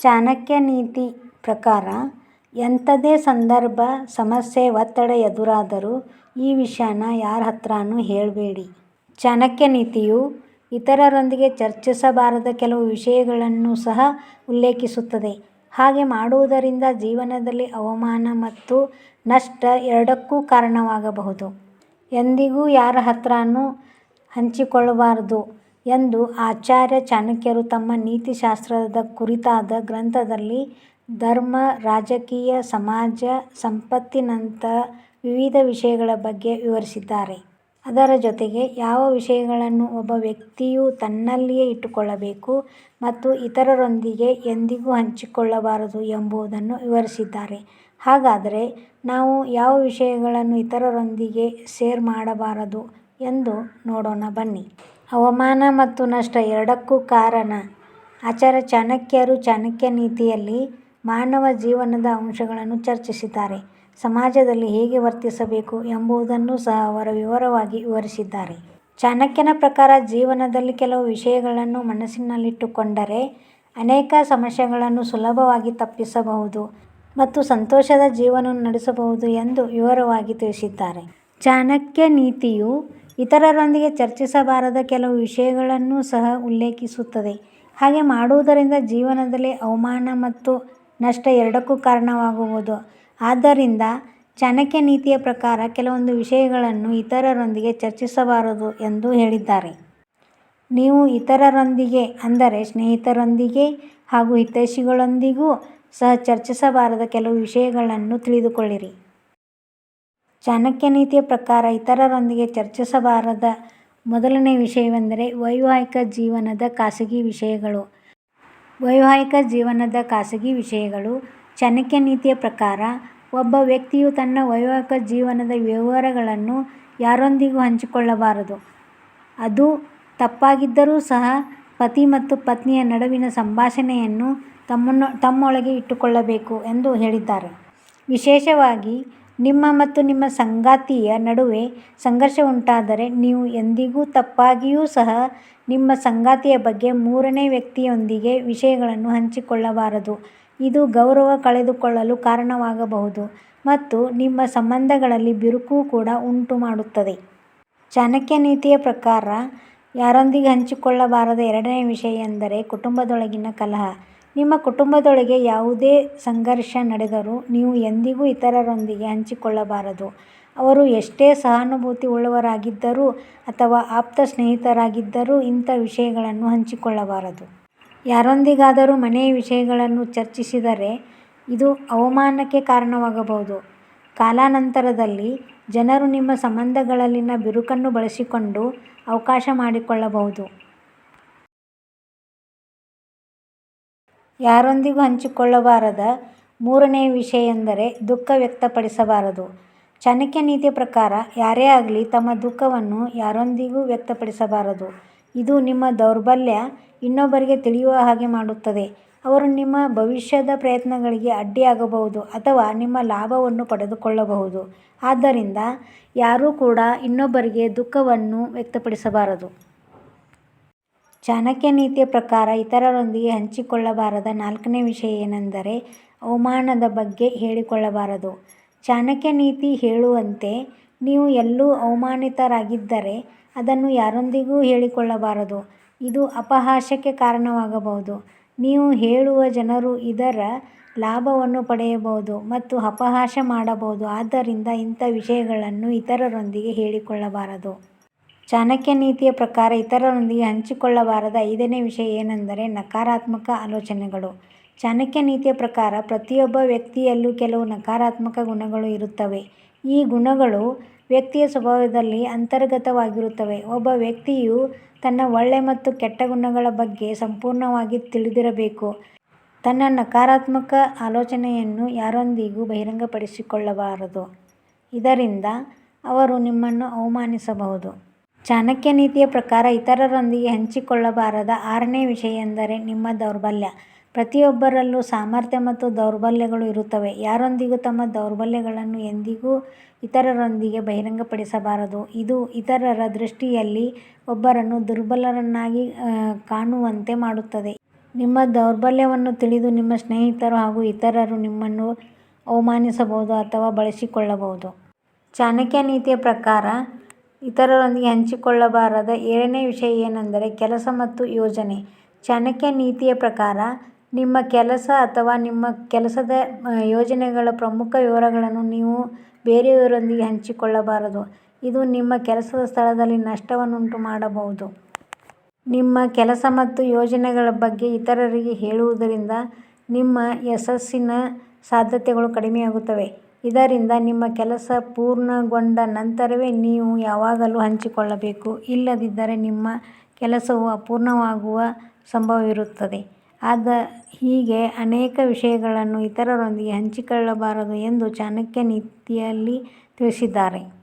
ಚಾಣಕ್ಯ ನೀತಿ ಪ್ರಕಾರ ಎಂಥದೇ ಸಂದರ್ಭ, ಸಮಸ್ಯೆ, ಒತ್ತಡ ಎದುರಾದರೂ ಈ ವಿಷಯನ ಯಾರ ಹತ್ರನೂ ಹೇಳಬೇಡಿ ಚಾಣಕ್ಯ ನೀತಿಯು ಇತರರೊಂದಿಗೆ ಚರ್ಚಿಸಬಾರದ ಕೆಲವು ವಿಷಯಗಳನ್ನು ಸಹ ಉಲ್ಲೇಖಿಸುತ್ತದೆ. ಹಾಗೆ ಮಾಡುವುದರಿಂದ ಜೀವನದಲ್ಲಿ ಅವಮಾನ ಮತ್ತು ನಷ್ಟ ಎರಡಕ್ಕೂ ಕಾರಣವಾಗಬಹುದು. ಎಂದಿಗೂ ಯಾರ ಹತ್ರನೂ ಹಂಚಿಕೊಳ್ಳಬಾರದು ಎಂದು ಆಚಾರ್ಯ ಚಾಣಕ್ಯರು ತಮ್ಮ ನೀತಿಶಾಸ್ತ್ರದ ಕುರಿತಾದ ಗ್ರಂಥದಲ್ಲಿ ಧರ್ಮ, ರಾಜಕೀಯ, ಸಮಾಜ, ಸಂಪತ್ತಿನಂಥ ವಿವಿಧ ವಿಷಯಗಳ ಬಗ್ಗೆ ವಿವರಿಸಿದ್ದಾರೆ. ಅದರ ಜೊತೆಗೆ ಯಾವ ವಿಷಯಗಳನ್ನು ಒಬ್ಬ ವ್ಯಕ್ತಿಯು ತನ್ನಲ್ಲಿಯೇ ಇಟ್ಟುಕೊಳ್ಳಬೇಕು ಮತ್ತು ಇತರರೊಂದಿಗೆ ಎಂದಿಗೂ ಹಂಚಿಕೊಳ್ಳಬಾರದು ಎಂಬುದನ್ನು ವಿವರಿಸಿದ್ದಾರೆ. ಹಾಗಾದರೆ ನಾವು ಯಾವ ವಿಷಯಗಳನ್ನು ಇತರರೊಂದಿಗೆ ಶೇರ್ ಮಾಡಬಾರದು ಎಂದು ನೋಡೋಣ ಬನ್ನಿ. ಅವಮಾನ ಮತ್ತು ನಷ್ಟ ಎರಡಕ್ಕೂ ಕಾರಣ ಆಚಾರ್ಯ ಚಾಣಕ್ಯರು ಚಾಣಕ್ಯ ನೀತಿಯಲ್ಲಿ ಮಾನವ ಜೀವನದ ಅಂಶಗಳನ್ನು ಚರ್ಚಿಸಿದ್ದಾರೆ. ಸಮಾಜದಲ್ಲಿ ಹೇಗೆ ವರ್ತಿಸಬೇಕು ಎಂಬುದನ್ನು ಸಹ ಅವರು ವಿವರವಾಗಿ ವಿವರಿಸಿದ್ದಾರೆ. ಚಾಣಕ್ಯನ ಪ್ರಕಾರ ಜೀವನದಲ್ಲಿ ಕೆಲವು ವಿಷಯಗಳನ್ನು ಮನಸ್ಸಿನಲ್ಲಿಟ್ಟುಕೊಂಡರೆ ಅನೇಕ ಸಮಸ್ಯೆಗಳನ್ನು ಸುಲಭವಾಗಿ ತಪ್ಪಿಸಬಹುದು ಮತ್ತು ಸಂತೋಷದ ಜೀವನವನ್ನು ನಡೆಸಬಹುದು ಎಂದು ವಿವರವಾಗಿ ತಿಳಿಸಿದ್ದಾರೆ. ಚಾಣಕ್ಯ ನೀತಿಯು ಇತರರೊಂದಿಗೆ ಚರ್ಚಿಸಬಾರದ ಕೆಲವು ವಿಷಯಗಳನ್ನು ಸಹ ಉಲ್ಲೇಖಿಸುತ್ತದೆ. ಹಾಗೆ ಮಾಡುವುದರಿಂದ ಜೀವನದಲ್ಲಿ ಅವಮಾನ ಮತ್ತು ನಷ್ಟ ಎರಡಕ್ಕೂ ಕಾರಣವಾಗಬಹುದು. ಆದ್ದರಿಂದ ಚಾಣಕ್ಯ ನೀತಿಯ ಪ್ರಕಾರ ಕೆಲವೊಂದು ವಿಷಯಗಳನ್ನು ಇತರರೊಂದಿಗೆ ಚರ್ಚಿಸಬಾರದು ಎಂದು ಹೇಳಿದ್ದಾರೆ. ನೀವು ಇತರರೊಂದಿಗೆ, ಅಂದರೆ ಸ್ನೇಹಿತರೊಂದಿಗೆ ಹಾಗೂ ಹಿತೈಷಿಗಳೊಂದಿಗೂ ಸಹ ಚರ್ಚಿಸಬಾರದ ಕೆಲವು ವಿಷಯಗಳನ್ನು ತಿಳಿದುಕೊಳ್ಳಿರಿ. ಚಾಣಕ್ಯ ನೀತಿಯ ಪ್ರಕಾರ ಇತರರೊಂದಿಗೆ ಚರ್ಚಿಸಬಾರದ ಮೊದಲನೇ ವಿಷಯವೆಂದರೆ ವೈವಾಹಿಕ ಜೀವನದ ಖಾಸಗಿ ವಿಷಯಗಳು. ವೈವಾಹಿಕ ಜೀವನದ ಖಾಸಗಿ ವಿಷಯಗಳು ಚಾಣಕ್ಯ ನೀತಿಯ ಪ್ರಕಾರ ಒಬ್ಬ ವ್ಯಕ್ತಿಯು ತನ್ನ ವೈವಾಹಿಕ ಜೀವನದ ವಿವರಗಳನ್ನು ಯಾರೊಂದಿಗೂ ಹಂಚಿಕೊಳ್ಳಬಾರದು. ಅದು ತಪ್ಪಾಗಿದ್ದರೂ ಸಹ ಪತಿ ಮತ್ತು ಪತ್ನಿಯ ನಡುವಿನ ಸಂಭಾಷಣೆಯನ್ನು ತಮ್ಮೊಳಗೆ ಇಟ್ಟುಕೊಳ್ಳಬೇಕು ಎಂದು ಹೇಳಿದ್ದಾರೆ. ವಿಶೇಷವಾಗಿ ನಿಮ್ಮ ಮತ್ತು ನಿಮ್ಮ ಸಂಗಾತಿಯ ನಡುವೆ ಸಂಘರ್ಷ ಉಂಟಾದರೆ ನೀವು ಎಂದಿಗೂ ತಪ್ಪಾಗಿಯೂ ಸಹ ನಿಮ್ಮ ಸಂಗಾತಿಯ ಬಗ್ಗೆ ಮೂರನೇ ವ್ಯಕ್ತಿಯೊಂದಿಗೆ ವಿಷಯಗಳನ್ನು ಹಂಚಿಕೊಳ್ಳಬಾರದು. ಇದು ಗೌರವ ಕಳೆದುಕೊಳ್ಳಲು ಕಾರಣವಾಗಬಹುದು ಮತ್ತು ನಿಮ್ಮ ಸಂಬಂಧಗಳಲ್ಲಿ ಬಿರುಕು ಕೂಡ ಉಂಟುಮಾಡುತ್ತದೆ. ಚಾಣಕ್ಯ ನೀತಿಯ ಪ್ರಕಾರ, ಯಾರೊಂದಿಗೆ ಹಂಚಿಕೊಳ್ಳಬಾರದ ಎರಡನೇ ವಿಷಯ ಎಂದರೆ ಕುಟುಂಬದೊಳಗಿನ ಕಲಹ. ನಿಮ್ಮ ಕುಟುಂಬದೊಳಗೆ ಯಾವುದೇ ಸಂಘರ್ಷ ನಡೆದರೂ ನೀವು ಎಂದಿಗೂ ಇತರರೊಂದಿಗೆ ಹಂಚಿಕೊಳ್ಳಬಾರದು. ಅವರು ಎಷ್ಟೇ ಸಹಾನುಭೂತಿ ಉಳ್ಳವರಾಗಿದ್ದರೂ ಅಥವಾ ಆಪ್ತ ಸ್ನೇಹಿತರಾಗಿದ್ದರೂ ಇಂಥ ವಿಷಯಗಳನ್ನು ಹಂಚಿಕೊಳ್ಳಬಾರದು. ಯಾರೊಂದಿಗಾದರೂ ಮನೆಯ ವಿಷಯಗಳನ್ನು ಚರ್ಚಿಸಿದರೆ ಇದು ಅವಮಾನಕ್ಕೆ ಕಾರಣವಾಗಬಹುದು. ಕಾಲಾನಂತರದಲ್ಲಿ ಜನರು ನಿಮ್ಮ ಸಂಬಂಧಗಳಲ್ಲಿನ ಬಿರುಕನ್ನು ಬಳಸಿಕೊಂಡು ಅವಕಾಶ ಮಾಡಿಕೊಳ್ಳಬಹುದು. ಯಾರೊಂದಿಗೂ ಹಂಚಿಕೊಳ್ಳಬಾರದ ಮೂರನೆಯ ವಿಷಯ ಎಂದರೆ ದುಃಖ ವ್ಯಕ್ತಪಡಿಸಬಾರದು. ಚಾಣಕ್ಯ ನೀತಿಯ ಪ್ರಕಾರ ಯಾರೇ ಆಗಲಿ ತಮ್ಮ ದುಃಖವನ್ನು ಯಾರೊಂದಿಗೂ ವ್ಯಕ್ತಪಡಿಸಬಾರದು. ಇದು ನಿಮ್ಮ ದೌರ್ಬಲ್ಯ ಇನ್ನೊಬ್ಬರಿಗೆ ತಿಳಿಯುವ ಹಾಗೆ ಮಾಡುತ್ತದೆ. ಅವರು ನಿಮ್ಮ ಭವಿಷ್ಯದ ಪ್ರಯತ್ನಗಳಿಗೆ ಅಡ್ಡಿಯಾಗಬಹುದು ಅಥವಾ ನಿಮ್ಮ ಲಾಭವನ್ನು ಪಡೆದುಕೊಳ್ಳಬಹುದು. ಆದ್ದರಿಂದ ಯಾರೂ ಕೂಡ ಇನ್ನೊಬ್ಬರಿಗೆ ದುಃಖವನ್ನು ವ್ಯಕ್ತಪಡಿಸಬಾರದು. ಚಾಣಕ್ಯ ನೀತಿಯ ಪ್ರಕಾರ ಇತರರೊಂದಿಗೆ ಹಂಚಿಕೊಳ್ಳಬಾರದ ನಾಲ್ಕನೇ ವಿಷಯ ಏನೆಂದರೆ ಅವಮಾನದ ಬಗ್ಗೆ ಹೇಳಿಕೊಳ್ಳಬಾರದು. ಚಾಣಕ್ಯ ನೀತಿ ಹೇಳುವಂತೆ ನೀವು ಎಲ್ಲೂ ಅವಮಾನಿತರಾಗಿದ್ದರೆ ಅದನ್ನು ಯಾರೊಂದಿಗೂ ಹೇಳಿಕೊಳ್ಳಬಾರದು. ಇದು ಅಪಹಾಸ್ಯಕ್ಕೆ ಕಾರಣವಾಗಬಹುದು. ನೀವು ಹೇಳುವ ಜನರು ಇದರ ಲಾಭವನ್ನು ಪಡೆಯಬಹುದು ಮತ್ತು ಅಪಹಾಸ್ಯ ಮಾಡಬಹುದು. ಆದ್ದರಿಂದ ಇಂಥ ವಿಷಯಗಳನ್ನು ಇತರರೊಂದಿಗೆ ಹೇಳಿಕೊಳ್ಳಬಾರದು. ಚಾಣಕ್ಯ ನೀತಿಯ ಪ್ರಕಾರ ಇತರರೊಂದಿಗೆ ಹಂಚಿಕೊಳ್ಳಬಾರದ ಐದನೇ ವಿಷಯ ಏನೆಂದರೆ ನಕಾರಾತ್ಮಕ ಆಲೋಚನೆಗಳು. ಚಾಣಕ್ಯ ನೀತಿಯ ಪ್ರಕಾರ ಪ್ರತಿಯೊಬ್ಬ ವ್ಯಕ್ತಿಯಲ್ಲೂ ಕೆಲವು ನಕಾರಾತ್ಮಕ ಗುಣಗಳು ಇರುತ್ತವೆ. ಈ ಗುಣಗಳು ವ್ಯಕ್ತಿಯ ಸ್ವಭಾವದಲ್ಲಿ ಅಂತರ್ಗತವಾಗಿರುತ್ತವೆ. ಒಬ್ಬ ವ್ಯಕ್ತಿಯು ತನ್ನ ಒಳ್ಳೆ ಮತ್ತು ಕೆಟ್ಟ ಗುಣಗಳ ಬಗ್ಗೆ ಸಂಪೂರ್ಣವಾಗಿ ತಿಳಿದಿರಬೇಕು. ತನ್ನ ನಕಾರಾತ್ಮಕ ಆಲೋಚನೆಯನ್ನು ಯಾರೊಂದಿಗೂ ಬಹಿರಂಗಪಡಿಸಿಕೊಳ್ಳಬಾರದು. ಇದರಿಂದ ಅವರು ನಿಮ್ಮನ್ನು ಅವಮಾನಿಸಬಹುದು. ಚಾಣಕ್ಯ ನೀತಿಯ ಪ್ರಕಾರ ಇತರರೊಂದಿಗೆ ಹಂಚಿಕೊಳ್ಳಬಾರದ ಆರನೇ ವಿಷಯ ಎಂದರೆ ನಿಮ್ಮ ದೌರ್ಬಲ್ಯ. ಪ್ರತಿಯೊಬ್ಬರಲ್ಲೂ ಸಾಮರ್ಥ್ಯ ಮತ್ತು ದೌರ್ಬಲ್ಯಗಳು ಇರುತ್ತವೆ. ಯಾರೊಂದಿಗೂ ತಮ್ಮ ದೌರ್ಬಲ್ಯಗಳನ್ನು ಎಂದಿಗೂ ಇತರರೊಂದಿಗೆ ಬಹಿರಂಗಪಡಿಸಬಾರದು. ಇದು ಇತರರ ದೃಷ್ಟಿಯಲ್ಲಿ ಒಬ್ಬರನ್ನು ದುರ್ಬಲರನ್ನಾಗಿ ಕಾಣುವಂತೆ ಮಾಡುತ್ತದೆ. ನಿಮ್ಮ ದೌರ್ಬಲ್ಯವನ್ನು ತಿಳಿದು ನಿಮ್ಮ ಸ್ನೇಹಿತರು ಹಾಗೂ ಇತರರು ನಿಮ್ಮನ್ನು ಅವಮಾನಿಸಬಹುದು ಅಥವಾ ಬಳಸಿಕೊಳ್ಳಬಹುದು. ಚಾಣಕ್ಯ ನೀತಿಯ ಪ್ರಕಾರ ಇತರರೊಂದಿಗೆ ಹಂಚಿಕೊಳ್ಳಬಾರದ ಏಳನೇ ವಿಷಯ ಏನೆಂದರೆ ಕೆಲಸ ಮತ್ತು ಯೋಜನೆ. ಚಾಣಕ್ಯ ನೀತಿಯ ಪ್ರಕಾರ, ನಿಮ್ಮ ಕೆಲಸ ಅಥವಾ ನಿಮ್ಮ ಕೆಲಸದ ಯೋಜನೆಗಳ ಪ್ರಮುಖ ವಿವರಗಳನ್ನು ನೀವು ಬೇರೆಯವರೊಂದಿಗೆ ಹಂಚಿಕೊಳ್ಳಬಾರದು. ಇದು ನಿಮ್ಮ ಕೆಲಸದ ಸ್ಥಳದಲ್ಲಿ ನಷ್ಟವನ್ನುಂಟು ಮಾಡಬಹುದು. ನಿಮ್ಮ ಕೆಲಸ ಮತ್ತು ಯೋಜನೆಗಳ ಬಗ್ಗೆ ಇತರರಿಗೆ ಹೇಳುವುದರಿಂದ ನಿಮ್ಮ ಯಶಸ್ಸಿನ ಸಾಧ್ಯತೆಗಳು ಕಡಿಮೆಯಾಗುತ್ತವೆ. ಇದರಿಂದ ನಿಮ್ಮ ಕೆಲಸ ಪೂರ್ಣಗೊಂಡ ನಂತರವೇ ನೀವು ಯಾವಾಗಲೂ ಹಂಚಿಕೊಳ್ಳಬೇಕು. ಇಲ್ಲದಿದ್ದರೆ ನಿಮ್ಮ ಕೆಲಸವು ಅಪೂರ್ಣವಾಗುವ ಸಂಭವವಿರುತ್ತದೆ. ಆದ ಹೀಗೆ ಅನೇಕ ವಿಷಯಗಳನ್ನು ಇತರರೊಂದಿಗೆ ಹಂಚಿಕೊಳ್ಳಬಾರದು ಎಂದು ಚಾಣಕ್ಯ ನೀತಿಯಲ್ಲಿ ತಿಳಿಸಿದ್ದಾರೆ.